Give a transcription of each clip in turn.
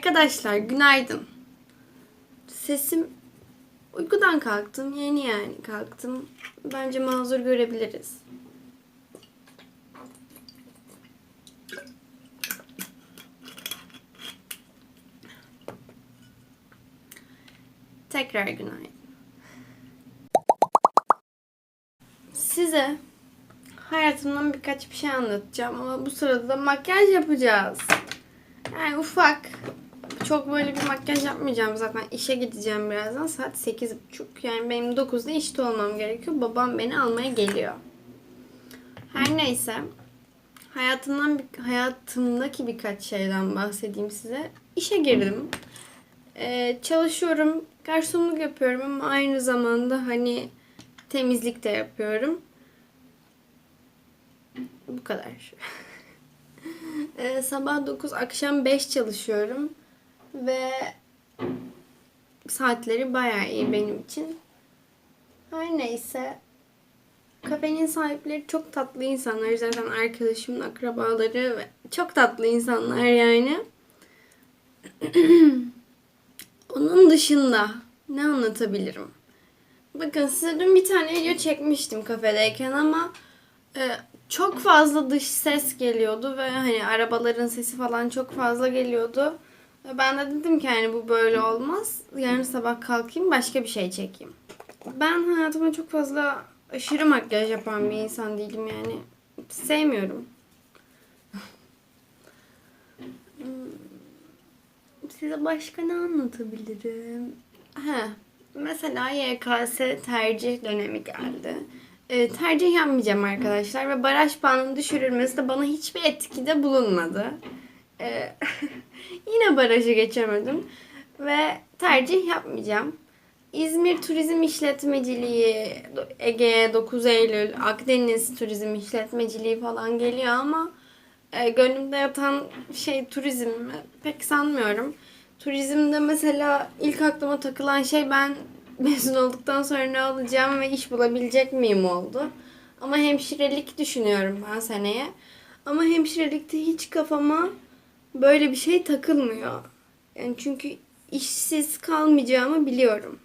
Arkadaşlar günaydın. Sesim uykudan kalktım. Yeni yani kalktım. Bence mazur görebiliriz. Tekrar günaydın. Size hayatımdan birkaç bir şey anlatacağım ama bu sırada da makyaj yapacağız. Yani ufak. Çok böyle bir makyaj yapmayacağım zaten. İşe gideceğim birazdan. Saat 8.30. Yani benim 9'da işte olmam gerekiyor. Babam beni almaya geliyor. Her neyse. Hayatımdan bir, hayatımdaki birkaç şeyden bahsedeyim size. İşe girdim. Ee, çalışıyorum. Garsonluk yapıyorum ama aynı zamanda hani temizlik de yapıyorum. Bu kadar. Ee, sabah 9, akşam 5 çalışıyorum. Ve saatleri bayağı iyi benim için. Her neyse. Kafenin sahipleri çok tatlı insanlar. Zaten arkadaşımın akrabaları ve çok tatlı insanlar yani. Onun dışında ne anlatabilirim? Bakın size dün bir tane video çekmiştim kafedeyken ama e, çok fazla dış ses geliyordu ve hani arabaların sesi falan çok fazla geliyordu. Ve Ben de dedim ki hani bu böyle olmaz. Yarın sabah kalkayım başka bir şey çekeyim. Ben hayatıma çok fazla aşırı makyaj yapan bir insan değilim yani. Sevmiyorum. Hmm, Size başka ne anlatabilirim? He, mesela YKS tercih dönemi geldi. E, tercih yapmayacağım arkadaşlar ve baraj puanının düşürülmesi de bana hiçbir etkide bulunmadı. E, yine barajı geçemedim ve tercih yapmayacağım. İzmir Turizm İşletmeciliği, Ege 9 Eylül, Akdeniz Turizm İşletmeciliği falan geliyor ama e, gönlümde yatan şey turizm mi? Pek sanmıyorum. Turizmde mesela ilk aklıma takılan şey ben mezun olduktan sonra ne olacağım ve iş bulabilecek miyim oldu. Ama hemşirelik düşünüyorum ben seneye. Ama hemşirelikte hiç kafama böyle bir şey takılmıyor. Yani çünkü işsiz kalmayacağımı biliyorum.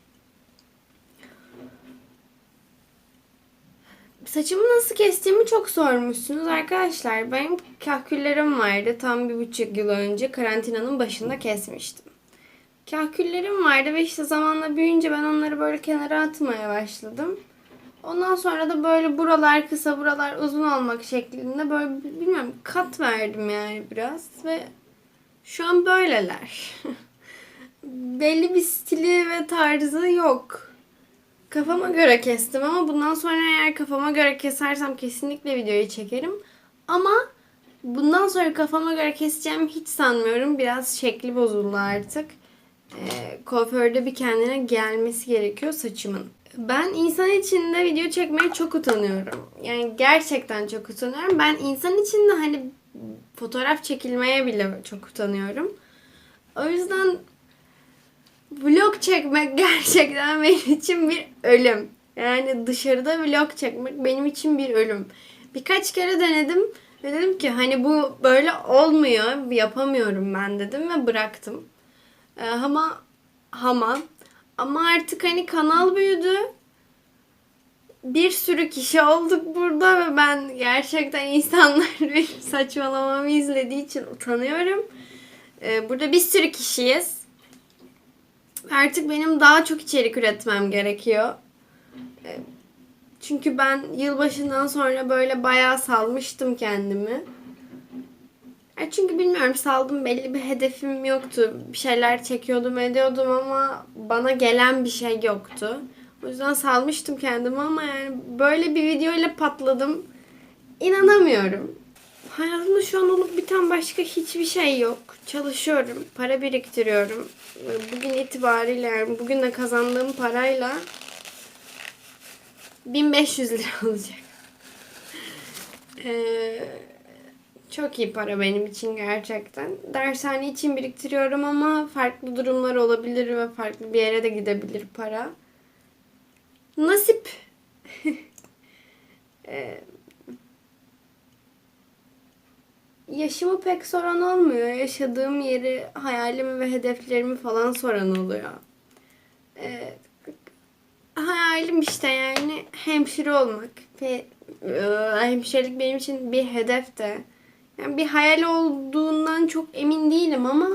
Saçımı nasıl kestiğimi çok sormuşsunuz arkadaşlar. Benim kahküllerim vardı. Tam bir buçuk yıl önce karantinanın başında kesmiştim. Kahküllerim vardı ve işte zamanla büyüyünce ben onları böyle kenara atmaya başladım. Ondan sonra da böyle buralar kısa buralar uzun olmak şeklinde böyle bilmiyorum kat verdim yani biraz ve şu an böyleler. Belli bir stili ve tarzı yok. Kafama göre kestim ama bundan sonra eğer kafama göre kesersem kesinlikle videoyu çekerim. Ama bundan sonra kafama göre keseceğim hiç sanmıyorum. Biraz şekli bozuldu artık. Ee, kuaförde bir kendine gelmesi gerekiyor saçımın. Ben insan içinde video çekmeye çok utanıyorum. Yani gerçekten çok utanıyorum. Ben insan içinde hani fotoğraf çekilmeye bile çok utanıyorum. O yüzden vlog çekmek gerçekten benim için bir ölüm. Yani dışarıda vlog çekmek benim için bir ölüm. Birkaç kere denedim ve dedim ki hani bu böyle olmuyor, yapamıyorum ben dedim ve bıraktım. Ee, ama ama ama artık hani kanal büyüdü. Bir sürü kişi olduk burada ve ben gerçekten insanlar bir saçmalamamı izlediği için utanıyorum. Ee, burada bir sürü kişiyiz. Artık benim daha çok içerik üretmem gerekiyor. Ee, Çünkü ben yılbaşından sonra böyle bayağı salmıştım kendimi. Ya Çünkü bilmiyorum saldım belli bir hedefim yoktu. Bir şeyler çekiyordum ediyordum ama bana gelen bir şey yoktu. O yüzden salmıştım kendimi ama yani böyle bir videoyla patladım. İnanamıyorum. Hayatımda şu an olup biten başka hiçbir şey yok. Çalışıyorum, para biriktiriyorum. Bugün itibariyle yani bugün de kazandığım parayla 1500 lira olacak. Ee, çok iyi para benim için gerçekten. Dershane için biriktiriyorum ama farklı durumlar olabilir ve farklı bir yere de gidebilir para. Nasip. Ee, yaşımı pek soran olmuyor. Yaşadığım yeri, hayalimi ve hedeflerimi falan soran oluyor. Ee, hayalim işte yani hemşire olmak. Ve hemşirelik benim için bir hedef de. Yani bir hayal olduğundan çok emin değilim ama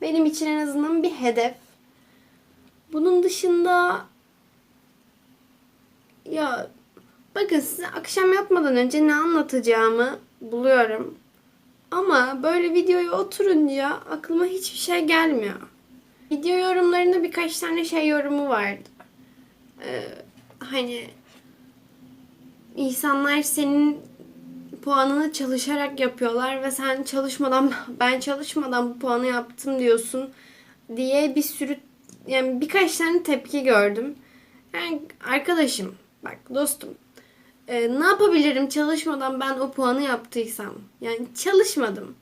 benim için en azından bir hedef. Bunun dışında ya bakın size akşam yatmadan önce ne anlatacağımı buluyorum. Ama böyle videoya oturunca aklıma hiçbir şey gelmiyor. Video yorumlarında birkaç tane şey yorumu vardı. Ee, hani insanlar senin puanını çalışarak yapıyorlar ve sen çalışmadan ben çalışmadan bu puanı yaptım diyorsun diye bir sürü yani birkaç tane tepki gördüm. Yani arkadaşım bak dostum e, ne yapabilirim çalışmadan ben o puanı yaptıysam? Yani çalışmadım.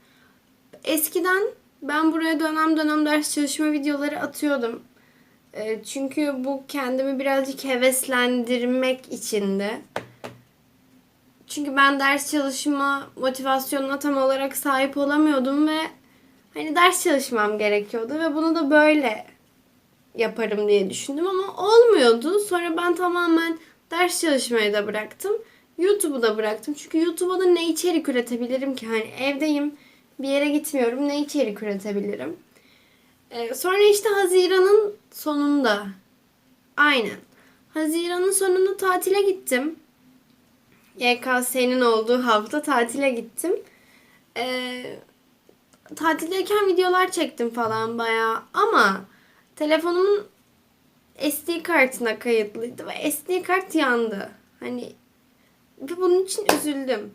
Eskiden ben buraya dönem dönem ders çalışma videoları atıyordum. E, çünkü bu kendimi birazcık heveslendirmek içindi. Çünkü ben ders çalışma motivasyonuna tam olarak sahip olamıyordum ve hani ders çalışmam gerekiyordu ve bunu da böyle yaparım diye düşündüm ama olmuyordu. Sonra ben tamamen ders çalışmayı da bıraktım. YouTube'u da bıraktım. Çünkü YouTube'a da ne içerik üretebilirim ki? Hani evdeyim, bir yere gitmiyorum. Ne içerik üretebilirim? Ee, sonra işte Haziran'ın sonunda. Aynen. Haziran'ın sonunda tatile gittim. YKS'nin olduğu hafta tatile gittim. Ee, tatildeyken videolar çektim falan bayağı ama telefonumun SD kartına kayıtlıydı ve SD kart yandı. Hani ve bunun için üzüldüm.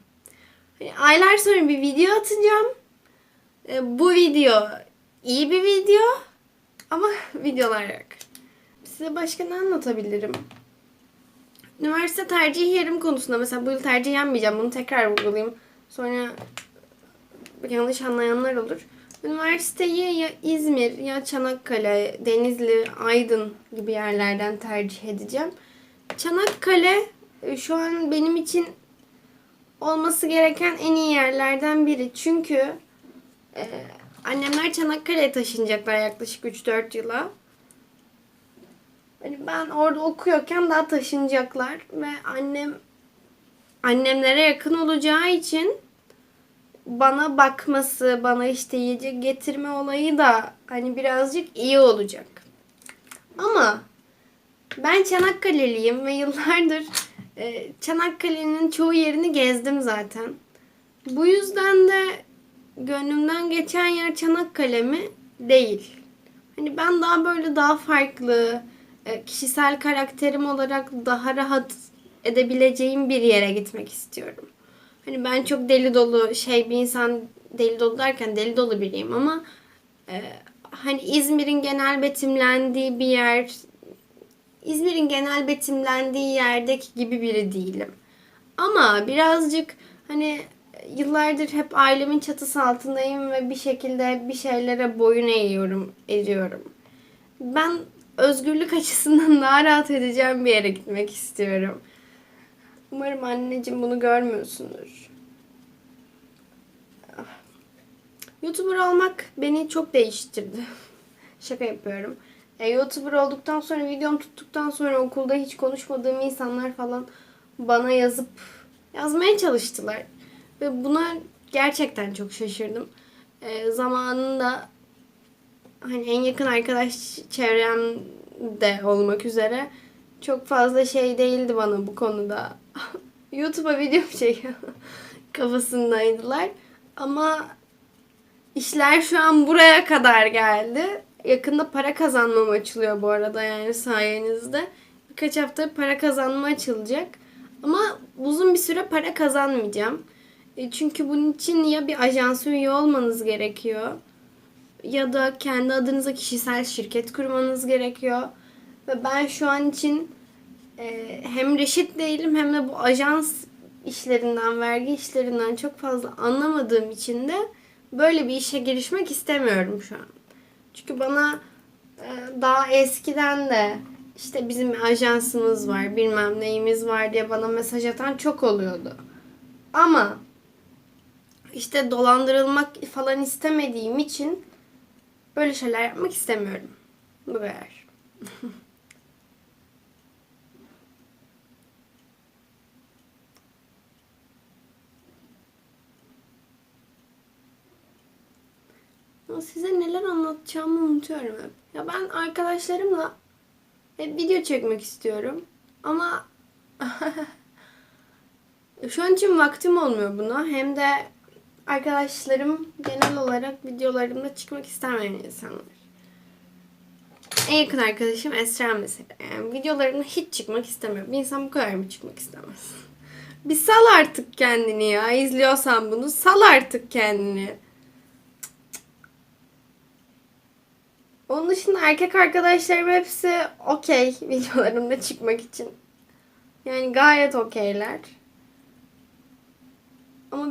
Hani aylar sonra bir video atacağım. Ee, bu video iyi bir video ama videolar yok. Size başka ne anlatabilirim? Üniversite tercih yerim konusunda mesela bu yıl tercih yapmayacağım. Bunu tekrar vurgulayayım. Sonra yanlış anlayanlar olur. Üniversiteyi ya İzmir ya Çanakkale, Denizli, Aydın gibi yerlerden tercih edeceğim. Çanakkale e, şu an benim için olması gereken en iyi yerlerden biri. Çünkü e, annemler Çanakkale'ye taşınacaklar yaklaşık 3-4 yıla. Hani ben orada okuyorken daha taşınacaklar ve annem annemlere yakın olacağı için bana bakması, bana işte yiyecek getirme olayı da hani birazcık iyi olacak. Ama ben Çanakkale'liyim ve yıllardır e, Çanakkale'nin çoğu yerini gezdim zaten. Bu yüzden de gönlümden geçen yer Çanakkale mi? Değil. Hani ben daha böyle daha farklı, kişisel karakterim olarak daha rahat edebileceğim bir yere gitmek istiyorum. Hani ben çok deli dolu şey bir insan deli dolu derken deli dolu biriyim ama e, hani İzmir'in genel betimlendiği bir yer İzmir'in genel betimlendiği yerdeki gibi biri değilim. Ama birazcık hani yıllardır hep ailemin çatısı altındayım ve bir şekilde bir şeylere boyun eğiyorum, ediyorum. Ben özgürlük açısından daha rahat edeceğim bir yere gitmek istiyorum. Umarım anneciğim bunu görmüyorsundur. Ah. YouTuber olmak beni çok değiştirdi. Şaka yapıyorum. E, YouTuber olduktan sonra, videom tuttuktan sonra okulda hiç konuşmadığım insanlar falan bana yazıp yazmaya çalıştılar. Ve buna gerçekten çok şaşırdım. E, zamanında hani en yakın arkadaş çevremde olmak üzere çok fazla şey değildi bana bu konuda. YouTube'a video çekiyor kafasındaydılar. Ama işler şu an buraya kadar geldi. Yakında para kazanmam açılıyor bu arada yani sayenizde. Birkaç hafta para kazanma açılacak. Ama uzun bir süre para kazanmayacağım. E, Çünkü bunun için ya bir ajansa üye olmanız gerekiyor ya da kendi adınıza kişisel şirket kurmanız gerekiyor. Ve ben şu an için e, hem reşit değilim hem de bu ajans işlerinden, vergi işlerinden çok fazla anlamadığım için de böyle bir işe girişmek istemiyorum şu an. Çünkü bana e, daha eskiden de işte bizim ajansımız var, bilmem neyimiz var diye bana mesaj atan çok oluyordu. Ama işte dolandırılmak falan istemediğim için böyle şeyler yapmak istemiyorum. Bu kadar. Size neler anlatacağımı unutuyorum hep. Ya ben arkadaşlarımla hep video çekmek istiyorum. Ama şu an için vaktim olmuyor buna. Hem de arkadaşlarım genel olarak videolarımda çıkmak istemeyen insanlar. En yakın arkadaşım Esra mesela. Yani videolarımda hiç çıkmak istemiyor. Bir insan bu kadar mı çıkmak istemez? Bir sal artık kendini ya. İzliyorsan bunu sal artık kendini. Onun dışında erkek arkadaşlarım hepsi okey videolarımda çıkmak için. Yani gayet okeyler.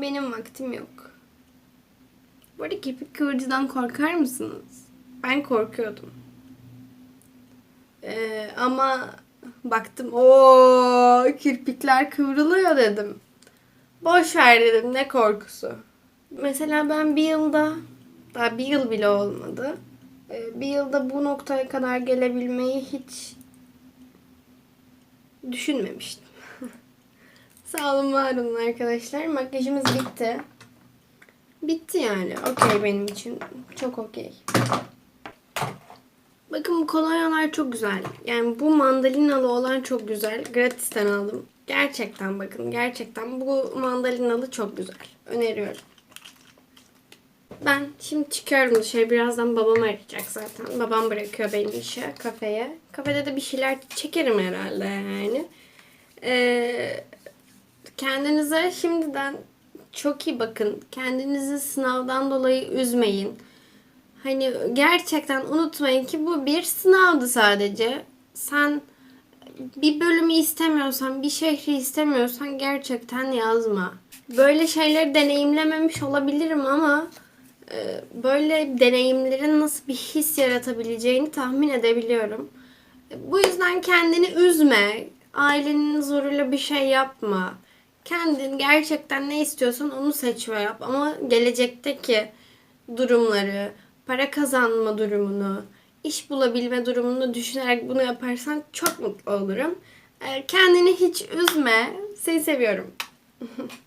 Benim vaktim yok. Bu arada kirpik kıvırcıdan korkar mısınız? Ben korkuyordum. Ee, ama baktım o kirpikler kıvrılıyor dedim. Boş ver dedim ne korkusu. Mesela ben bir yılda daha bir yıl bile olmadı. Ee, Bir yılda bu noktaya kadar gelebilmeyi hiç düşünmemiştim. Sağ olun var olun arkadaşlar. Makyajımız bitti. Bitti yani. Okey benim için. Çok okey. Bakın bu kolonyalar çok güzel. Yani bu mandalinalı olan çok güzel. Gratis'ten aldım. Gerçekten bakın. Gerçekten bu mandalinalı çok güzel. Öneriyorum. Ben şimdi çıkıyorum dışarı. Birazdan babam arayacak zaten. Babam bırakıyor beni işe, kafeye. Kafede de bir şeyler çekerim herhalde yani. Ee, kendinize şimdiden çok iyi bakın. Kendinizi sınavdan dolayı üzmeyin. Hani gerçekten unutmayın ki bu bir sınavdı sadece. Sen bir bölümü istemiyorsan, bir şehri istemiyorsan gerçekten yazma. Böyle şeyleri deneyimlememiş olabilirim ama e, böyle deneyimlerin nasıl bir his yaratabileceğini tahmin edebiliyorum. E, Bu yüzden kendini üzme. Ailenin zoruyla bir şey yapma. Kendin gerçekten ne istiyorsan onu seç ve yap. Ama gelecekteki durumları, para kazanma durumunu, iş bulabilme durumunu düşünerek bunu yaparsan çok mutlu olurum. Kendini hiç üzme. Seni seviyorum.